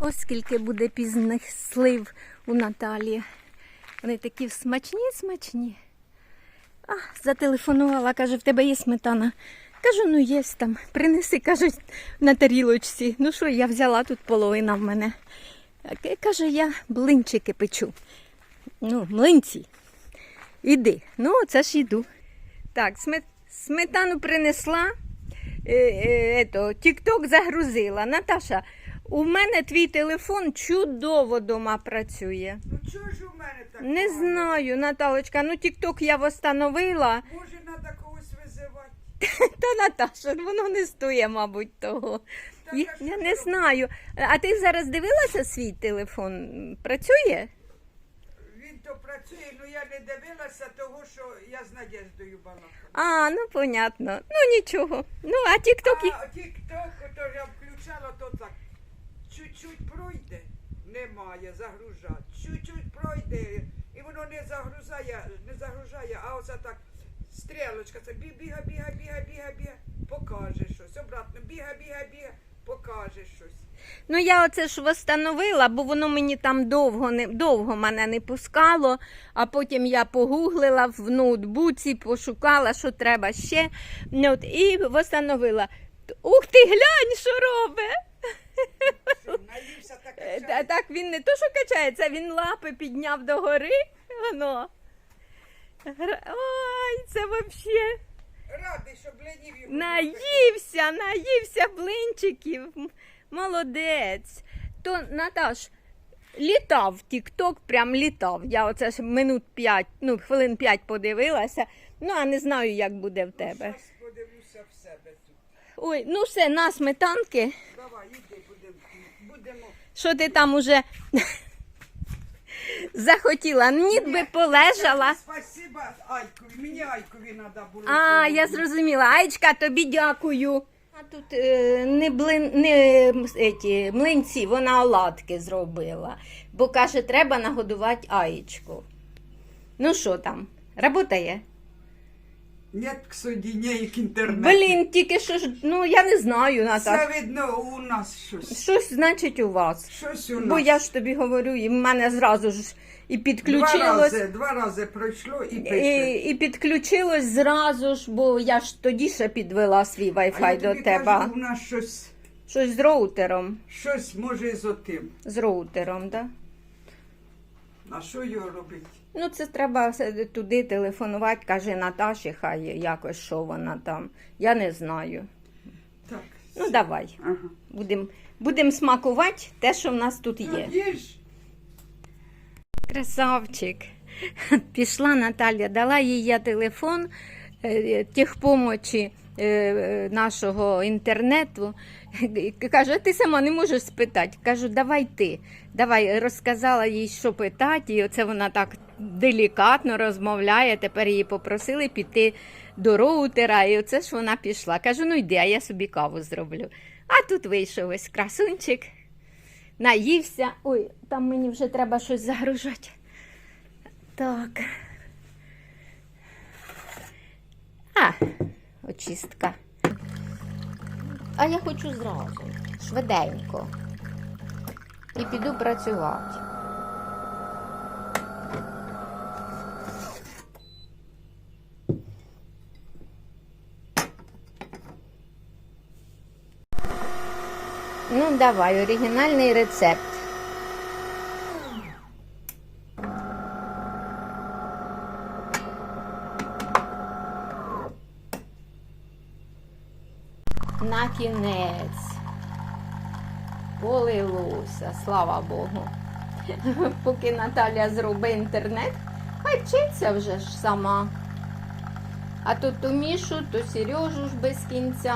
Ось скільки буде пізних слив у Наталі. Вони такі смачні, смачні. А, зателефонувала, каже, в тебе є сметана. Кажу, ну є там. Принеси, кажуть, на тарілочці. Ну що, я взяла тут половина в мене. Каже, я блинчики печу. Ну, млинці. Іди. Ну, це ж іду. Так, смет... сметану принесла. Е, е, Тік-ток загрузила. Наташа, у мене твій телефон чудово дома працює. Ну чого ж у мене так? Не погано? знаю, Наталочка, ну тік-ток я встановила. Може, треба когось визивати? Та Наташа, воно не стоїть, мабуть, того. Та Я, я що я не знаю. А ти зараз дивилася свій телефон? Працює? Він то працює, ну я не дивилася того, що я з Надєждою балакала. А, ну понятно. Ну нічого. Ну, а тік-ток. і- А тік-ток, то я включала, то так. Чуть-чуть пройде, немає, загружать. Чуть-чуть пройде, і воно не загрузає, не загружає, а оце так. Стрілочка, це бі- біга, біга, біга, біга, біга, покаже щось. Обратно, біга, біга, біга, покаже щось. Ну, я оце ж встановила, бо воно мені там довго не довго мене не пускало. А потім я погуглила в ноутбуці, пошукала, що треба ще. Ну, от, і встановила. Ух ти, глянь, що робить! Наївся так Е, та- Так він не то, що качається, він лапи підняв догори. Воно. Гра- Ой, це взагалі. Радий, що бленів його. Наївся, наївся блинчиків. М- Молодець. То, Наташ, літав Тік-Ток, прям літав. Я оце ж минут 5, ну, хвилин 5 подивилася. Ну, а не знаю, як буде в тебе. Зараз подивлюся в себе. Ой, ну все, на сметанки. Давай, іди, будемо. будемо. Що ти там уже захотіла? Ніби би полежала. Спасибо Айкові. Мені Айкові треба було. А, я зрозуміла. Айчка, тобі дякую. А тут е, не, блин, не еті, млинці, вона оладки зробила. Бо каже, треба нагодувати Аєчку. Ну що там? Работає? Нет к соединению к інтернету. Блін, тільки що ж, ну я не знаю. Це видно у нас щось. Щось значить у вас. Щось у нас. Бо я ж тобі говорю, і в мене зразу ж і два підключилось. рази, два рази пройшло і пише. І, підключилось зразу ж, бо я ж тоді ще підвела свій а я Wi-Fi до тобі тебе. кажу, у нас щось, Щось з роутером. щось може з отим. З роутером, так? Да? А що його робити? Ну, це треба туди телефонувати, каже Наташі, хай якось що вона там. Я не знаю. Так. Ну, давай. Ага. Будемо будем смакувати те, що в нас тут є. Їж. Красавчик. Пішла Наталя, дала їй я телефон е, техпомочі е, е, нашого інтернету. Каже, а ти сама не можеш спитати. Кажу, давай ти. Давай розказала їй, що питати, і оце вона так делікатно розмовляє. Тепер її попросили піти до роутера, і оце ж вона пішла. Кажу, ну йди, а я собі каву зроблю. А тут вийшов ось красунчик, наївся. Ой, там мені вже треба щось загружати. Так. А, очистка. А я хочу зразу, швиденько. І піду працювати. Ну, давай, оригінальний рецепт. На кінець. Полилося, слава Богу. Поки Наталя зробить інтернет, хай вчиться вже ж сама. А то ту Мішу, то Сережу ж без кінця.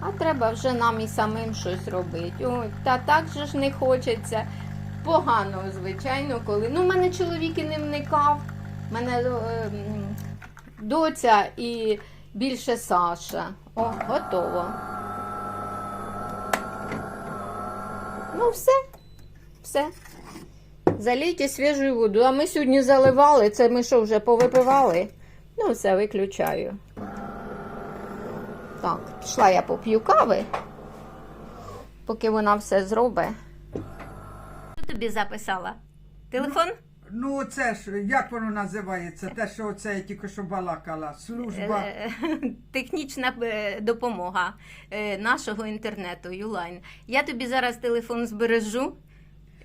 А треба вже нам і самим щось робити. Ой, та так же ж не хочеться. Погано, звичайно, коли. Ну, в мене чоловік і не вникав. У мене е, доця і більше Саша. О, готово. Ну, все. Все. Залійте свіжою воду. А ми сьогодні заливали. Це ми що вже повипивали? Ну, все, виключаю. Так, пішла я поп'ю кави, поки вона все зробить. тобі записала? Телефон? Ну, це ж, як воно називається? Те, що оце я тільки що балакала. Служба. Е, Технічна е, допомога е, нашого інтернету, Юлайн. Я тобі зараз телефон збережу,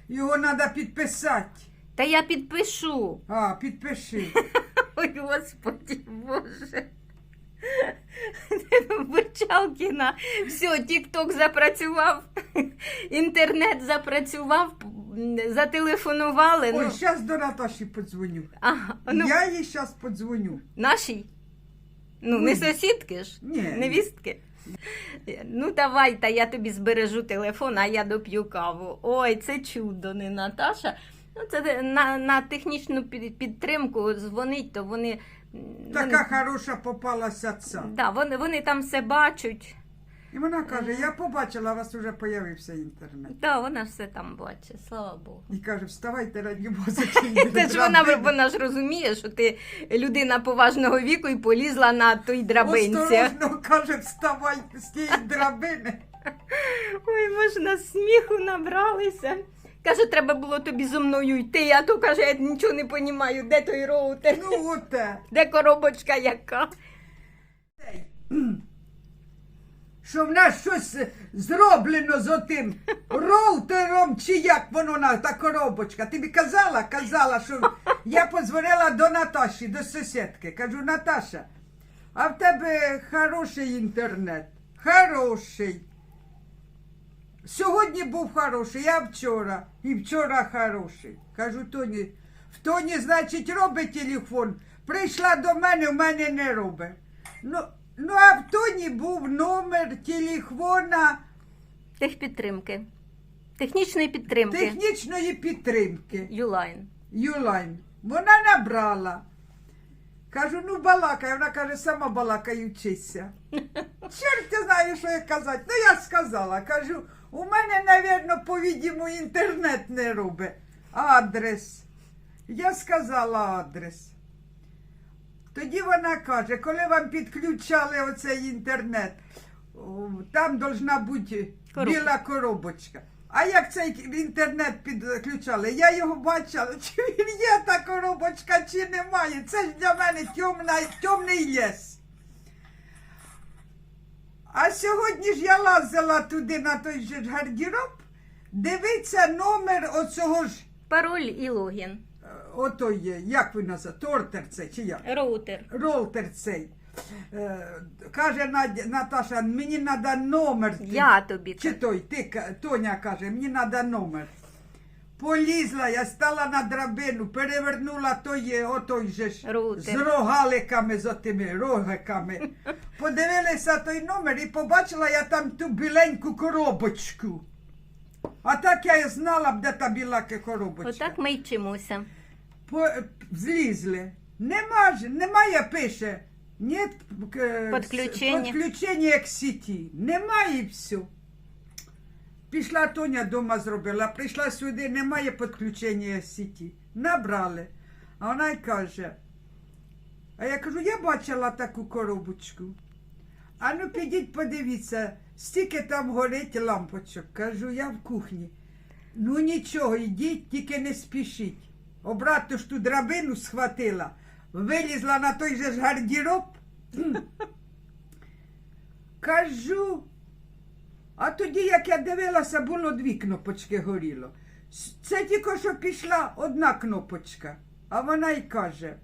Його треба підписати. та я підпишу. А, підпиши. Ой, господи, боже. Бурчалкіна. Все, Тік-Ток запрацював, інтернет запрацював, зателефонували. Ой, Ну, зараз до Наташі подзвоню. ага, ну, Я їй зараз подзвоню. нашій? Ну, не сусідки ж? Ні. Невістки? Ну, давай, та я тобі збережу телефон, а я доп'ю каву. Ой, це чудо, не Наташа. Ну, це на, на технічну під- підтримку дзвонить, то вони. Така хороша попалася ця. Да, вони, вони там все бачать. І вона каже, я побачила, у вас вже появився інтернет. Да, вона все там бачить, слава Богу. І каже, вставайте раді Бога, Це ж вона, вона ж розуміє, що ти людина поважного віку і полізла на той драбинці. Осторожно, каже, вставай з тієї драбини. Ой, можна сміху набралися. Каже, треба було тобі зо мною йти, а то каже, я нічого не розумію, де той роутер, Ну, оте. де коробочка яка. Що в нас щось зроблено з отим роутером, чи як воно на та коробочка. Тобі казала, казала, що я подзвонила до Наташі, до сусідки. Кажу, Наташа, а в тебе хороший інтернет. Хороший. Сьогодні був хороший, я вчора. І вчора хороший. Кажу, Тоні, в Тоні, значить, робить телефон. Прийшла до мене, в мене не робить. Ну, ну а в Тоні був номер телефона Техпідтримки. Технічної підтримки. технічної підтримки. Юлайн. Юлайн. Вона набрала. Кажу, ну балакай. Вона каже, сама балакай і. Чорт ти знає, що я казати. Ну я сказала. Кажу, у мене, навірно, по-відіму, інтернет не робить. Адрес. Я сказала адрес. Тоді вона каже, коли вам підключали оцей інтернет, там должна бути Коробка. біла коробочка. А як цей інтернет підключали? Я його бачила, чи він є та коробочка, чи немає. Це ж для мене темна, темний ліс. А сьогодні ж я лазила туди на той же гардероб, дивиться номер оцього ж, Пароль і логін. Е, ото є, як ви називаєте, тортер це чи як? Роутер. Ролтер цей. Е, каже Надя, Наташа, мені треба номер. Я тобі. Чи той, ти, ка- Тоня каже, мені треба номер. Полізла, я стала на драбину, перевернула той, отой же ж Рутер. з рогаликами, з отими рогиками. Подивилася той номер і побачила я там ту біленьку коробочку. А так я і знала б, де та біла коробочка. Отак ми й вчимося. По, злізли. Нема немає, пише. Нет к- Подключення. подключення к сіті. Немає і все. Пішла Тоня дома зробила, прийшла сюди, немає підключення сіті. Набрали. А вона й каже. А я кажу, я бачила таку коробочку. А ну підіть, подивіться, стільки там горить лампочок. Кажу, я в кухні. Ну нічого, йдіть, тільки не спішіть. Обратно ж ту драбину схватила, вилізла на той же ж гардероб. Кажу. А тоді, як я дивилася, було дві кнопочки горіло. Це тільки що пішла одна кнопочка. А вона й каже: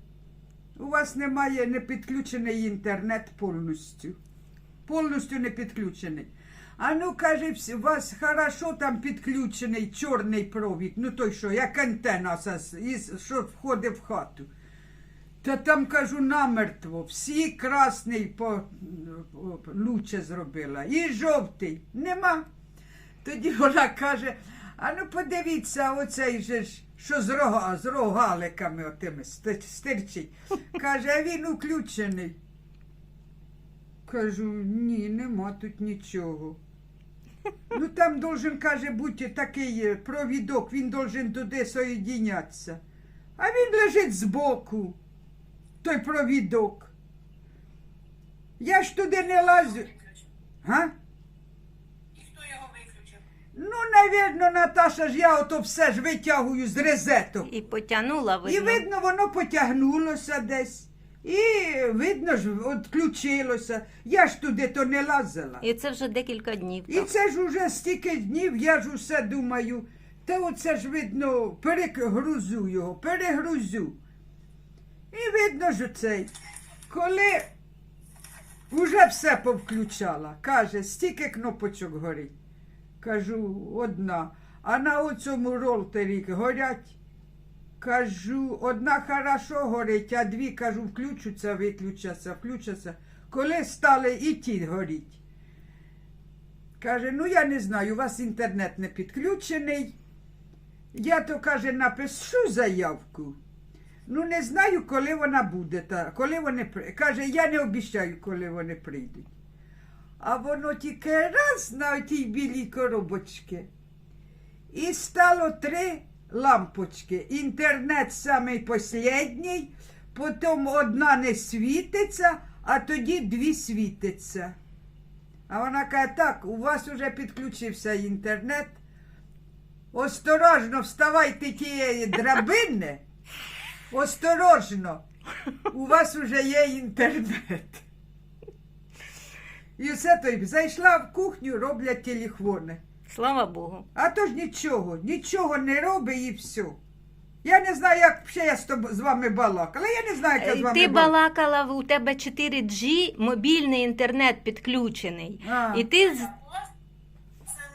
у вас немає не підключений інтернет повністю. Повністю не підключений. А ну каже, у вас хорошо там підключений чорний провід, ну той що, як антенна, що входить в хату. Та там кажу намертво, всі красний по- луче зробила. І жовтий. Нема. Тоді вона каже: а ну подивіться, оцей же ж, що з, рога, з рогаликами отими стирчить. Каже, а він включений. Кажу, ні, нема тут нічого. Ну там должен, каже, бути такий е, провідок, він должен туди соєдінятися. А він лежить збоку, той провідок. Я ж туди не лазю. Га? І хто його виключив? Ну, навірно, Наташа ж я ото все ж витягую з розеток. І потягнула видно. І видно, воно потягнулося десь. І видно ж, відключилося. Я ж туди то не лазила. І це вже декілька днів. І це ж уже стільки днів, я ж усе думаю, та оце ж видно, перегрузу його, перегрузю. І видно ж оцей, коли вже все повключала, каже, стільки кнопочок горить. Кажу, одна. А на оцьому ролтері горять. Кажу, одна хорошо горить, а дві, кажу, включаться, виключаться, включаться. Коли стали і ті горіть. Каже, ну я не знаю, у вас інтернет не підключений. Я то, каже, напишу заявку. Ну, не знаю, коли вона буде. Та, коли вони Каже, я не обіцяю, коли вони прийдуть. А воно тільки раз на тій білій коробочці. І стало три лампочки. Інтернет самий послідній, потім одна не світиться, а тоді дві світиться. А вона каже, так, у вас уже підключився інтернет. Осторожно, вставайте тієї драбини. Осторожно, у вас уже є інтернет. І все то зайшла в кухню, роблять телефони. Слава Богу. А то ж нічого, нічого не робить і все. Я не знаю, як ще я з, тоб- з вами балакала. Я не знаю, як я з вами Е, Ти балакала. у тебе 4G, мобільний інтернет підключений. А. І ти з- Це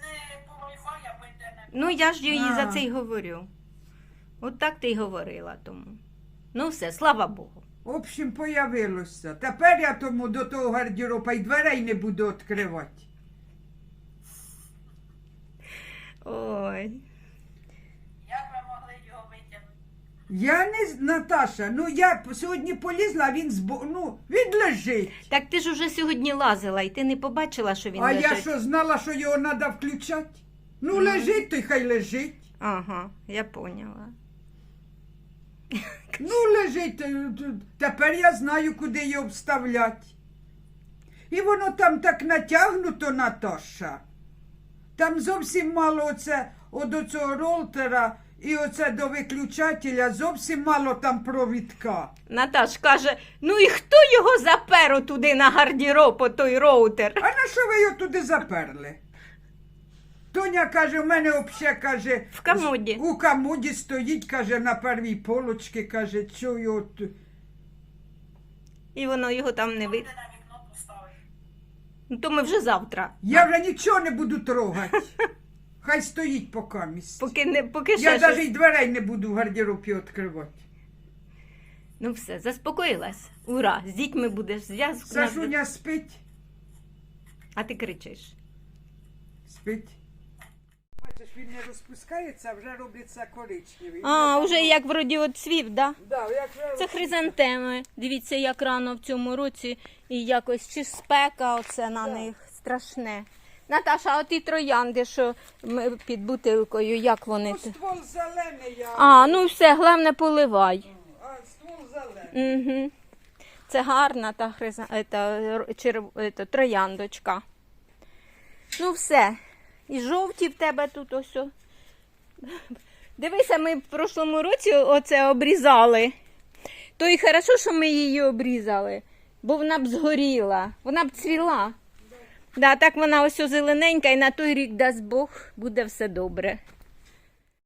не по Wi-Fi, а по інтернету. Ну, я ж їй А. за це й говорю. От так ти й говорила тому. Ну все, слава Богу. В общем, появилося. Тепер я тому до того гардероба й дверей не буду відкривати. Ой. Як ви могли його витягнути? Я не з- Наташа, ну я п- сьогодні полізла, а він збо... ну, він лежить. Так ти ж уже сьогодні лазила, і ти не побачила, що він а лежить. я що знала, що його треба включати? Ну, лежить, то й хай лежить. Ага, я поняла. Ну, лежить, е, т- тепер я знаю, куди його вставляти. І воно там так натягнуто, Наташа. Там зовсім мало оце от цього ролтера і оце до виключателя, зовсім мало там провідка. Наташ каже: ну і хто його запер туди на гардероб, о той роутер? А на що ви його туди заперли? Тоня каже, у мене взагалі каже. В комоді. У комоді стоїть, каже, на первій полочці, каже, що його. т- І воно його там не вид. Де на вікно поставити? Ну то ми вже завтра. Я вже нічого не буду трогати. Хай стоїть поки місць. Поки не поки ще Я щось- навіть дверей не буду в гардеробі відкривати. Ну все, заспокоїлась. Ура! З дітьми будеш зв'язку. Сашуня спить, А ти кричиш. спить. Бачиш, він не розпускається, а вже робиться коричневий. А, вже як вроді от цвів, да? Да, як вже... Це хризантеми. Дивіться, як рано в цьому році і якось чи спека оце на них страшне. Наташа, а ті троянди, що ми під бутилкою, як вони? Ну, ствол зелений, я... А, ну все, головне поливай. а ствол зелений. Угу. Це гарна та хриза... ета, р- черв... ета, трояндочка. Ну все. І жовті в тебе тут ось. Дивися, ми в прошлому році оце обрізали. То і хорошо, що ми її обрізали, бо вона б згоріла, вона б цвіла. Да, так вона ось зелененька і на той рік дасть Бог, буде все добре.